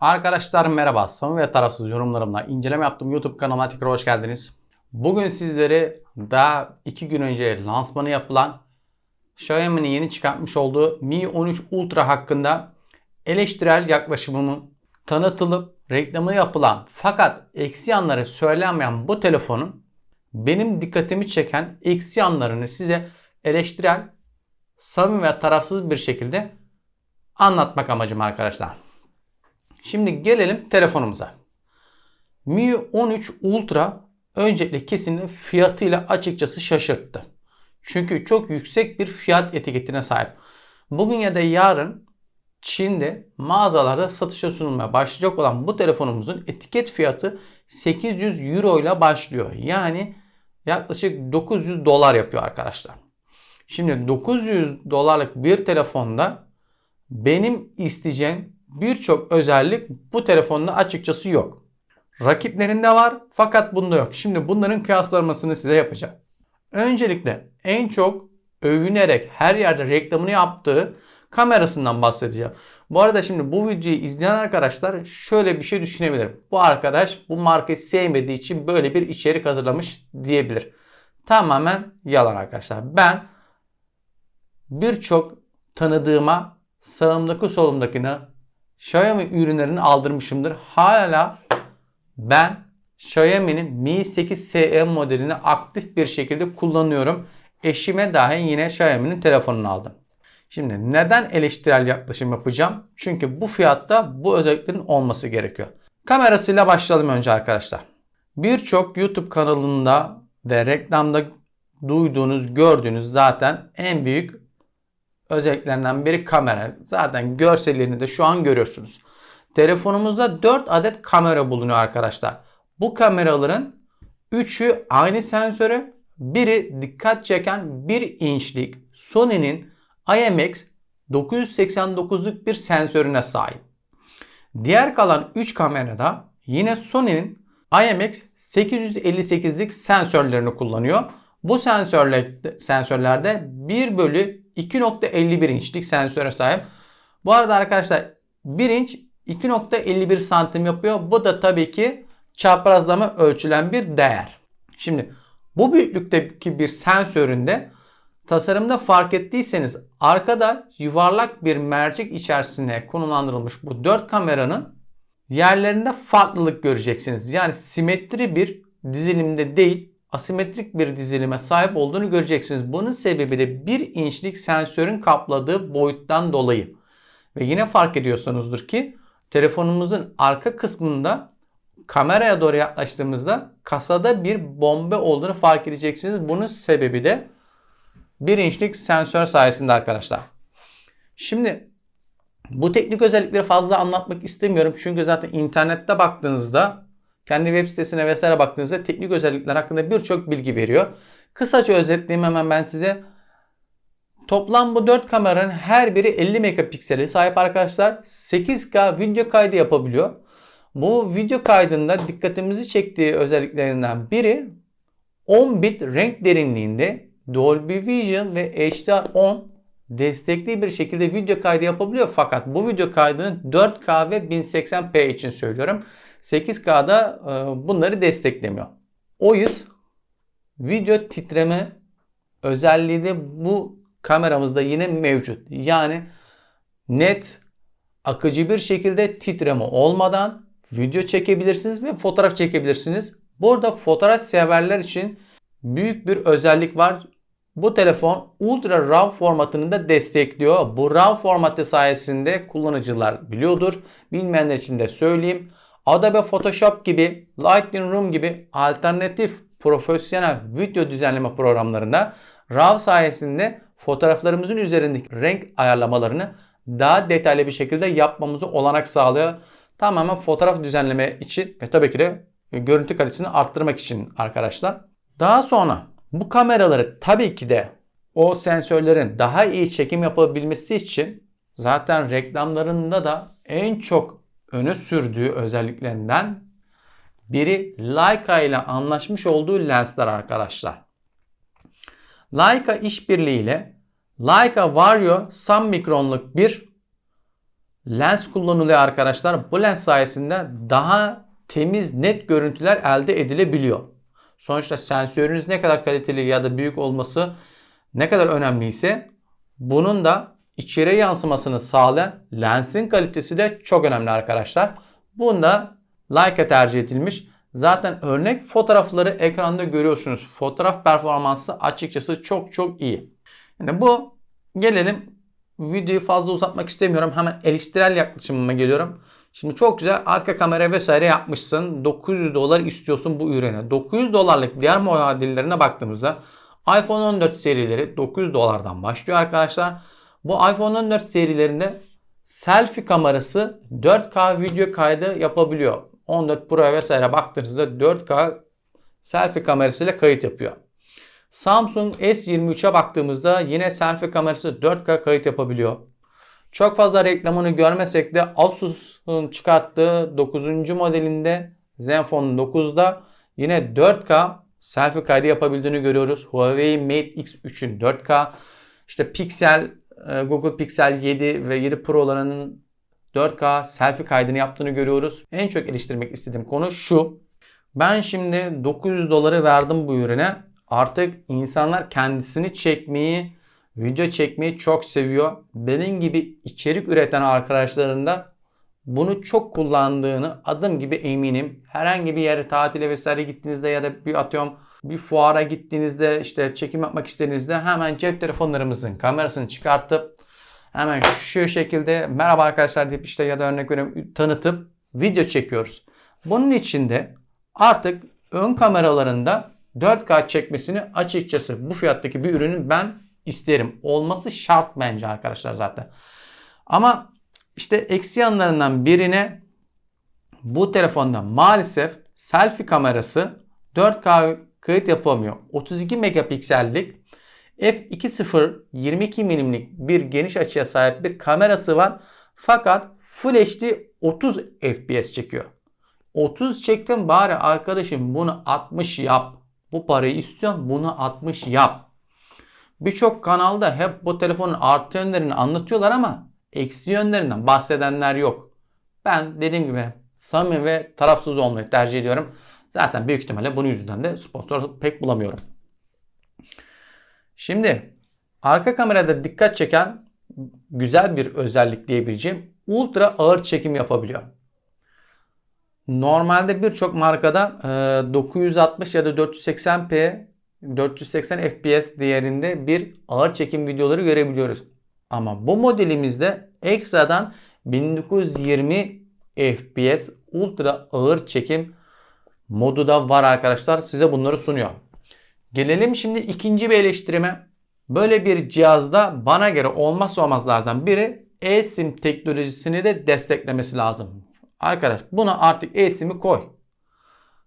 Arkadaşlar merhaba. Samimi ve tarafsız yorumlarımla inceleme yaptığım YouTube kanalıma tekrar hoş geldiniz. Bugün sizleri daha 2 gün önce lansmanı yapılan Xiaomi'nin yeni çıkartmış olduğu Mi 13 Ultra hakkında eleştirel yaklaşımının tanıtılıp reklamı yapılan fakat eksi yanları söylenmeyen bu telefonun benim dikkatimi çeken eksi yanlarını size eleştirel, samimi ve tarafsız bir şekilde anlatmak amacım arkadaşlar. Şimdi gelelim telefonumuza. Mi 13 Ultra öncelikle kesinlikle fiyatıyla açıkçası şaşırttı. Çünkü çok yüksek bir fiyat etiketine sahip. Bugün ya da yarın Çin'de mağazalarda satışa sunulmaya başlayacak olan bu telefonumuzun etiket fiyatı 800 Euro ile başlıyor. Yani yaklaşık 900 dolar yapıyor arkadaşlar. Şimdi 900 dolarlık bir telefonda benim isteyeceğim birçok özellik bu telefonda açıkçası yok. Rakiplerinde var fakat bunda yok. Şimdi bunların kıyaslamasını size yapacağım. Öncelikle en çok övünerek her yerde reklamını yaptığı kamerasından bahsedeceğim. Bu arada şimdi bu videoyu izleyen arkadaşlar şöyle bir şey düşünebilir. Bu arkadaş bu markayı sevmediği için böyle bir içerik hazırlamış diyebilir. Tamamen yalan arkadaşlar. Ben birçok tanıdığıma sağımdaki solumdakini Xiaomi ürünlerini aldırmışımdır. Hala ben Xiaomi'nin Mi 8 SE modelini aktif bir şekilde kullanıyorum. Eşime dahi yine Xiaomi'nin telefonunu aldım. Şimdi neden eleştirel yaklaşım yapacağım? Çünkü bu fiyatta bu özelliklerin olması gerekiyor. Kamerasıyla başlayalım önce arkadaşlar. Birçok YouTube kanalında ve reklamda duyduğunuz, gördüğünüz zaten en büyük özelliklerinden biri kamera. Zaten görsellerini de şu an görüyorsunuz. Telefonumuzda 4 adet kamera bulunuyor arkadaşlar. Bu kameraların 3'ü aynı sensörü, biri dikkat çeken 1 inçlik Sony'nin IMX 989'luk bir sensörüne sahip. Diğer kalan 3 kamerada yine Sony'nin IMX 858'lik sensörlerini kullanıyor. Bu sensörler, sensörlerde 1 bölü 2.51 inçlik sensöre sahip. Bu arada arkadaşlar 1 inç 2.51 santim yapıyor. Bu da tabii ki çaprazlama ölçülen bir değer. Şimdi bu büyüklükteki bir sensöründe tasarımda fark ettiyseniz arkada yuvarlak bir mercek içerisine konumlandırılmış bu 4 kameranın yerlerinde farklılık göreceksiniz. Yani simetri bir dizilimde değil asimetrik bir dizilime sahip olduğunu göreceksiniz. Bunun sebebi de 1 inçlik sensörün kapladığı boyuttan dolayı. Ve yine fark ediyorsunuzdur ki telefonumuzun arka kısmında kameraya doğru yaklaştığımızda kasada bir bombe olduğunu fark edeceksiniz. Bunun sebebi de 1 inçlik sensör sayesinde arkadaşlar. Şimdi bu teknik özellikleri fazla anlatmak istemiyorum. Çünkü zaten internette baktığınızda kendi web sitesine vesaire baktığınızda teknik özellikler hakkında birçok bilgi veriyor. Kısaca özetleyeyim hemen ben size. Toplam bu 4 kameranın her biri 50 megapikseli sahip arkadaşlar. 8K video kaydı yapabiliyor. Bu video kaydında dikkatimizi çektiği özelliklerinden biri 10 bit renk derinliğinde Dolby Vision ve HDR10 destekli bir şekilde video kaydı yapabiliyor. Fakat bu video kaydını 4K ve 1080p için söylüyorum. 8K'da e, bunları desteklemiyor. O yüz video titreme özelliği de bu kameramızda yine mevcut. Yani net akıcı bir şekilde titreme olmadan video çekebilirsiniz ve fotoğraf çekebilirsiniz. Burada fotoğraf severler için büyük bir özellik var. Bu telefon Ultra RAW formatını da destekliyor. Bu RAW formatı sayesinde kullanıcılar biliyordur. Bilmeyenler için de söyleyeyim. Adobe Photoshop gibi, Lightroom gibi alternatif profesyonel video düzenleme programlarında RAW sayesinde fotoğraflarımızın üzerindeki renk ayarlamalarını daha detaylı bir şekilde yapmamızı olanak sağlıyor. Tamamen fotoğraf düzenleme için ve tabii ki de görüntü kalitesini arttırmak için arkadaşlar. Daha sonra bu kameraları tabii ki de o sensörlerin daha iyi çekim yapabilmesi için zaten reklamlarında da en çok öne sürdüğü özelliklerinden biri Leica ile anlaşmış olduğu lensler arkadaşlar. Leica işbirliğiyle Leica Vario Sun mikronluk bir lens kullanılıyor arkadaşlar. Bu lens sayesinde daha temiz, net görüntüler elde edilebiliyor. Sonuçta sensörünüz ne kadar kaliteli ya da büyük olması ne kadar önemliyse bunun da içeriye yansımasını sağlayan lensin kalitesi de çok önemli arkadaşlar. Bunda Leica tercih edilmiş. Zaten örnek fotoğrafları ekranda görüyorsunuz. Fotoğraf performansı açıkçası çok çok iyi. Yani bu gelelim videoyu fazla uzatmak istemiyorum. Hemen eleştirel yaklaşımıma geliyorum. Şimdi çok güzel arka kamera vesaire yapmışsın. 900 dolar istiyorsun bu ürüne. 900 dolarlık diğer modellerine baktığımızda iPhone 14 serileri 900 dolardan başlıyor arkadaşlar. Bu iPhone 14 serilerinde selfie kamerası 4K video kaydı yapabiliyor. 14 Pro vesaire baktığınızda 4K selfie kamerasıyla kayıt yapıyor. Samsung S23'e baktığımızda yine selfie kamerası 4K kayıt yapabiliyor. Çok fazla reklamını görmesek de Asus'un çıkarttığı 9. modelinde Zenfone 9'da yine 4K selfie kaydı yapabildiğini görüyoruz. Huawei Mate X3'ün 4K, işte Pixel, Google Pixel 7 ve 7 Pro'larının 4K selfie kaydını yaptığını görüyoruz. En çok eleştirmek istediğim konu şu. Ben şimdi 900 doları verdim bu ürüne. Artık insanlar kendisini çekmeyi, video çekmeyi çok seviyor. Benim gibi içerik üreten arkadaşların da bunu çok kullandığını adım gibi eminim. Herhangi bir yere tatile vesaire gittiğinizde ya da bir atıyorum bir fuara gittiğinizde işte çekim yapmak istediğinizde hemen cep telefonlarımızın kamerasını çıkartıp hemen şu şekilde merhaba arkadaşlar deyip işte ya da örnek veriyorum tanıtıp video çekiyoruz. Bunun için de artık ön kameralarında 4K çekmesini açıkçası bu fiyattaki bir ürünün ben isterim. Olması şart bence arkadaşlar zaten. Ama işte eksi yanlarından birine bu telefonda maalesef selfie kamerası 4K kayıt yapamıyor. 32 megapiksellik f2.0 22 milimlik bir geniş açıya sahip bir kamerası var. Fakat Full HD 30 FPS çekiyor. 30 çektim bari arkadaşım bunu 60 yap. Bu parayı istiyorsan bunu 60 yap. Birçok kanalda hep bu telefonun artı yönlerini anlatıyorlar ama eksi yönlerinden bahsedenler yok. Ben dediğim gibi samimi ve tarafsız olmayı tercih ediyorum. Zaten büyük ihtimalle bunun yüzünden de sponsor pek bulamıyorum. Şimdi arka kamerada dikkat çeken güzel bir özellik diyebileceğim ultra ağır çekim yapabiliyor. Normalde birçok markada 960 ya da 480p 480 fps değerinde bir ağır çekim videoları görebiliyoruz. Ama bu modelimizde ekstradan 1920 fps ultra ağır çekim modu da var arkadaşlar. Size bunları sunuyor. Gelelim şimdi ikinci bir eleştirime. Böyle bir cihazda bana göre olmazsa olmazlardan biri eSIM teknolojisini de desteklemesi lazım. Arkadaş buna artık eSIM'i koy.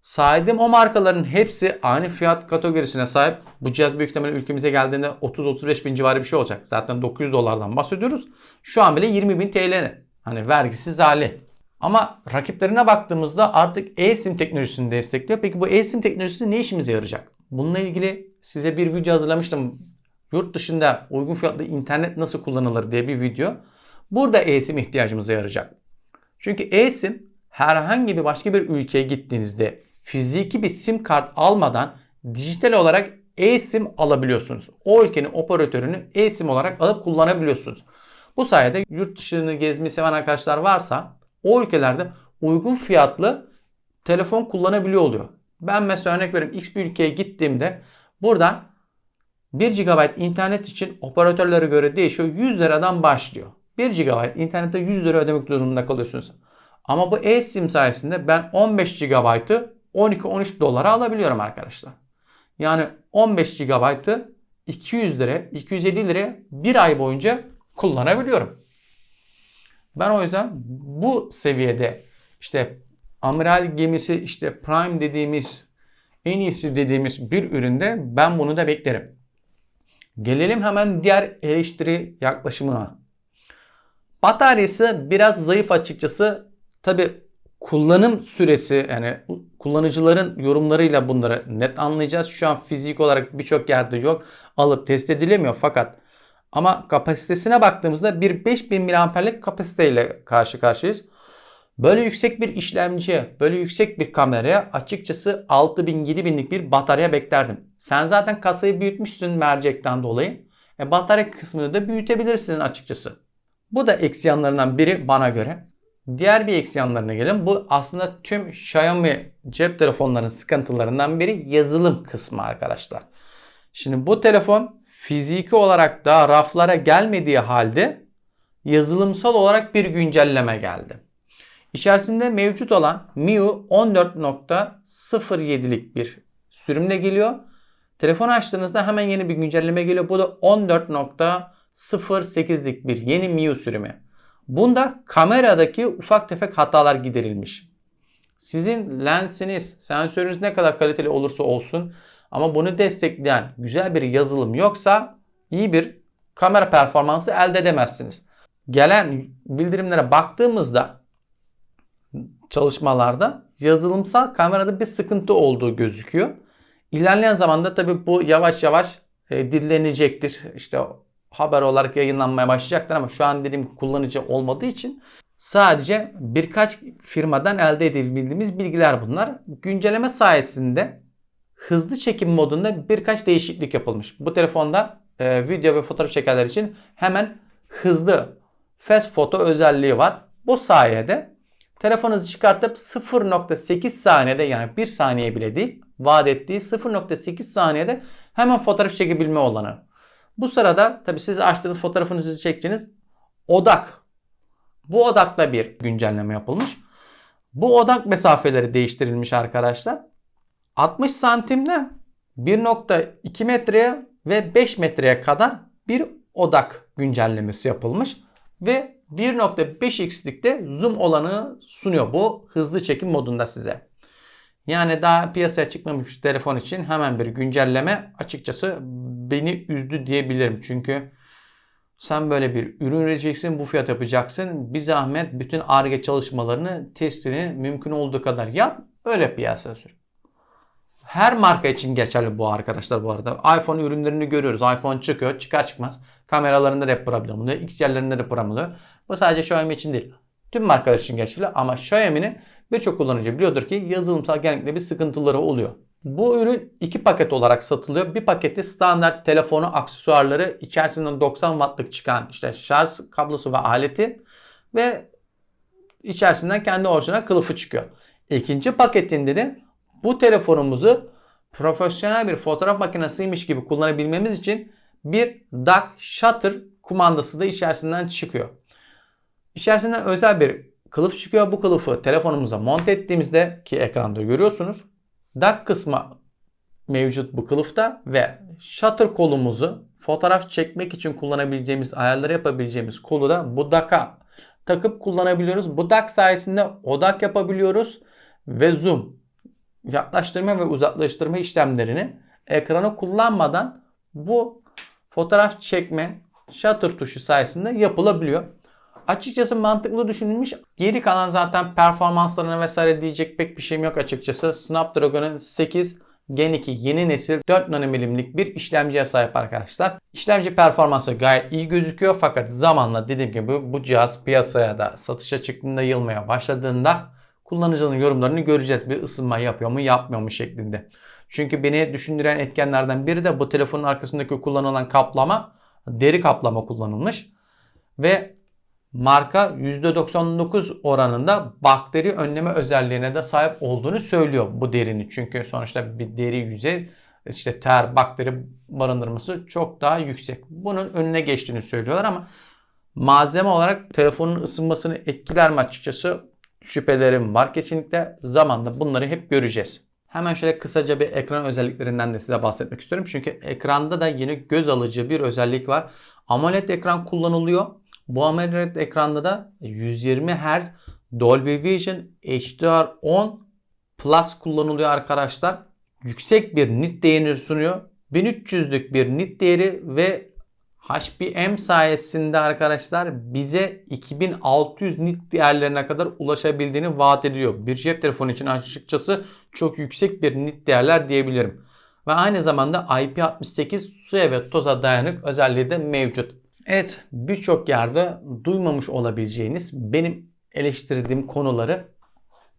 Saydığım o markaların hepsi aynı fiyat kategorisine sahip. Bu cihaz büyük ihtimalle ülkemize geldiğinde 30-35 bin civarı bir şey olacak. Zaten 900 dolardan bahsediyoruz. Şu an bile 20 bin TL. Hani vergisiz hali. Ama rakiplerine baktığımızda artık eSIM teknolojisini destekliyor. Peki bu eSIM teknolojisi ne işimize yarayacak? Bununla ilgili size bir video hazırlamıştım. Yurt dışında uygun fiyatlı internet nasıl kullanılır diye bir video. Burada eSIM ihtiyacımıza yarayacak. Çünkü eSIM herhangi bir başka bir ülkeye gittiğinizde fiziki bir sim kart almadan dijital olarak eSIM alabiliyorsunuz. O ülkenin operatörünü eSIM olarak alıp kullanabiliyorsunuz. Bu sayede yurt dışını gezmeyi seven arkadaşlar varsa o ülkelerde uygun fiyatlı telefon kullanabiliyor oluyor. Ben mesela örnek veriyorum X bir ülkeye gittiğimde buradan 1 GB internet için operatörlere göre değişiyor. 100 liradan başlıyor. 1 GB internette 100 lira ödemek durumunda kalıyorsunuz. Ama bu eSIM sayesinde ben 15 GB'ı 12-13 dolara alabiliyorum arkadaşlar. Yani 15 GB'ı 200 lira, 250 lira bir ay boyunca kullanabiliyorum. Ben o yüzden bu seviyede işte amiral gemisi işte prime dediğimiz en iyisi dediğimiz bir üründe ben bunu da beklerim. Gelelim hemen diğer eleştiri yaklaşımına. Bataryası biraz zayıf açıkçası. Tabi kullanım süresi yani kullanıcıların yorumlarıyla bunları net anlayacağız. Şu an fizik olarak birçok yerde yok. Alıp test edilemiyor fakat Ama kapasitesine baktığımızda bir 5000 mAh'lik kapasiteyle karşı karşıyayız. Böyle yüksek bir işlemciye, böyle yüksek bir kameraya açıkçası 6000-7000'lik bir batarya beklerdim. Sen zaten kasayı büyütmüşsün mercekten dolayı. E, batarya kısmını da büyütebilirsin açıkçası. Bu da eksi yanlarından biri bana göre. Diğer bir eksi yanlarına gelelim. Bu aslında tüm Xiaomi cep telefonlarının sıkıntılarından biri yazılım kısmı arkadaşlar. Şimdi bu telefon fiziki olarak da raflara gelmediği halde yazılımsal olarak bir güncelleme geldi. İçerisinde mevcut olan MIUI 14.07'lik bir sürümle geliyor. Telefon açtığınızda hemen yeni bir güncelleme geliyor. Bu da 14.08'lik bir yeni MIUI sürümü. Bunda kameradaki ufak tefek hatalar giderilmiş. Sizin lensiniz, sensörünüz ne kadar kaliteli olursa olsun ama bunu destekleyen güzel bir yazılım yoksa iyi bir kamera performansı elde edemezsiniz. Gelen bildirimlere baktığımızda çalışmalarda yazılımsal kamerada bir sıkıntı olduğu gözüküyor. İlerleyen zamanda tabi bu yavaş yavaş e, dillenecektir. İşte haber olarak yayınlanmaya başlayacaktır ama şu an dediğim kullanıcı olmadığı için sadece birkaç firmadan elde edebildiğimiz bilgiler bunlar. Güncelleme sayesinde hızlı çekim modunda birkaç değişiklik yapılmış. Bu telefonda e, video ve fotoğraf çekenler için hemen hızlı fast foto özelliği var. Bu sayede telefonunuzu çıkartıp 0.8 saniyede yani 1 saniye bile değil vaat ettiği 0.8 saniyede hemen fotoğraf çekebilme olanı. Bu sırada tabi siz açtığınız fotoğrafınızı çekeceğiniz odak. Bu odakla bir güncelleme yapılmış. Bu odak mesafeleri değiştirilmiş arkadaşlar. 60 santimden 1.2 metreye ve 5 metreye kadar bir odak güncellemesi yapılmış. Ve 1.5x'likte zoom olanı sunuyor bu hızlı çekim modunda size. Yani daha piyasaya çıkmamış telefon için hemen bir güncelleme açıkçası beni üzdü diyebilirim. Çünkü sen böyle bir ürün üreteceksin, bu fiyat yapacaksın. Bir zahmet bütün ARGE çalışmalarını, testini mümkün olduğu kadar yap. Öyle piyasaya sür. Her marka için geçerli bu arkadaşlar bu arada. iPhone ürünlerini görüyoruz. iPhone çıkıyor. Çıkar çıkmaz kameralarında da problem oluyor. X yerlerinde de problem oluyor. Bu sadece Xiaomi için değil. Tüm markalar için geçerli ama Xiaomi'nin birçok kullanıcı biliyordur ki yazılımsal genellikle bir sıkıntıları oluyor. Bu ürün iki paket olarak satılıyor. Bir paketi standart telefonu, aksesuarları, içerisinden 90 wattlık çıkan işte şarj kablosu ve aleti ve içerisinden kendi orijinal kılıfı çıkıyor. İkinci paketinde de bu telefonumuzu profesyonel bir fotoğraf makinesiymiş gibi kullanabilmemiz için bir DAC shutter kumandası da içerisinden çıkıyor. İçerisinden özel bir kılıf çıkıyor. Bu kılıfı telefonumuza monte ettiğimizde ki ekranda görüyorsunuz. DAC kısmı mevcut bu kılıfta ve shutter kolumuzu fotoğraf çekmek için kullanabileceğimiz, ayarları yapabileceğimiz kolu da bu DAC'a takıp kullanabiliyoruz. Bu DAC sayesinde odak yapabiliyoruz ve zoom yaklaştırma ve uzaklaştırma işlemlerini ekranı kullanmadan bu fotoğraf çekme shutter tuşu sayesinde yapılabiliyor. Açıkçası mantıklı düşünülmüş. Geri kalan zaten performanslarına vesaire diyecek pek bir şeyim yok açıkçası. Snapdragon'un 8 Gen 2 yeni nesil 4 nanomilimlik bir işlemciye sahip arkadaşlar. İşlemci performansı gayet iyi gözüküyor fakat zamanla dediğim gibi bu cihaz piyasaya da satışa çıktığında yılmaya başladığında kullanıcının yorumlarını göreceğiz. Bir ısınma yapıyor mu yapmıyor mu şeklinde. Çünkü beni düşündüren etkenlerden biri de bu telefonun arkasındaki kullanılan kaplama deri kaplama kullanılmış. Ve marka %99 oranında bakteri önleme özelliğine de sahip olduğunu söylüyor bu derinin. Çünkü sonuçta bir deri yüzey işte ter, bakteri barındırması çok daha yüksek. Bunun önüne geçtiğini söylüyorlar ama malzeme olarak telefonun ısınmasını etkiler mi açıkçası şüphelerim var. Kesinlikle zamanda bunları hep göreceğiz. Hemen şöyle kısaca bir ekran özelliklerinden de size bahsetmek istiyorum. Çünkü ekranda da yeni göz alıcı bir özellik var. AMOLED ekran kullanılıyor. Bu AMOLED ekranda da 120 Hz Dolby Vision HDR10 Plus kullanılıyor arkadaşlar. Yüksek bir nit değeri sunuyor. 1300'lük bir nit değeri ve HBM sayesinde arkadaşlar bize 2600 nit değerlerine kadar ulaşabildiğini vaat ediyor. Bir cep telefonu için açıkçası çok yüksek bir nit değerler diyebilirim. Ve aynı zamanda IP68 suya ve toza dayanık özelliği de mevcut. Evet birçok yerde duymamış olabileceğiniz benim eleştirdiğim konuları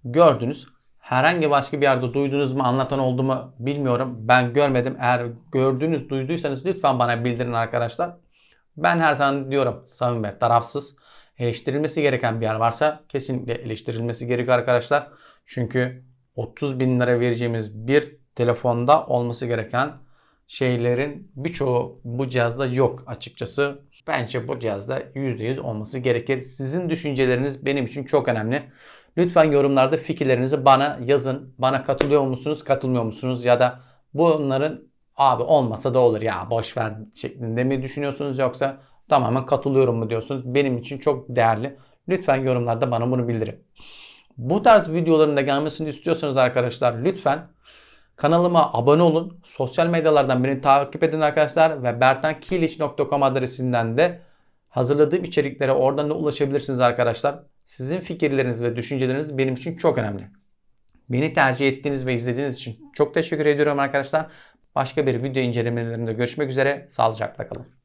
gördünüz. Herhangi başka bir yerde duydunuz mu anlatan oldu mu bilmiyorum. Ben görmedim. Eğer gördünüz duyduysanız lütfen bana bildirin arkadaşlar. Ben her zaman diyorum samimi ve tarafsız eleştirilmesi gereken bir yer varsa kesinlikle eleştirilmesi gerekiyor arkadaşlar. Çünkü 30 bin lira vereceğimiz bir telefonda olması gereken şeylerin birçoğu bu cihazda yok açıkçası. Bence bu cihazda %100 olması gerekir. Sizin düşünceleriniz benim için çok önemli. Lütfen yorumlarda fikirlerinizi bana yazın. Bana katılıyor musunuz, katılmıyor musunuz? Ya da bunların abi olmasa da olur ya boş ver şeklinde mi düşünüyorsunuz yoksa tamamen katılıyorum mu diyorsunuz? Benim için çok değerli. Lütfen yorumlarda bana bunu bildirin. Bu tarz videoların da gelmesini istiyorsanız arkadaşlar lütfen kanalıma abone olun. Sosyal medyalardan beni takip edin arkadaşlar ve bertankilic.com adresinden de hazırladığım içeriklere oradan da ulaşabilirsiniz arkadaşlar. Sizin fikirleriniz ve düşünceleriniz benim için çok önemli. Beni tercih ettiğiniz ve izlediğiniz için çok teşekkür ediyorum arkadaşlar. Başka bir video incelemelerinde görüşmek üzere. Sağlıcakla kalın.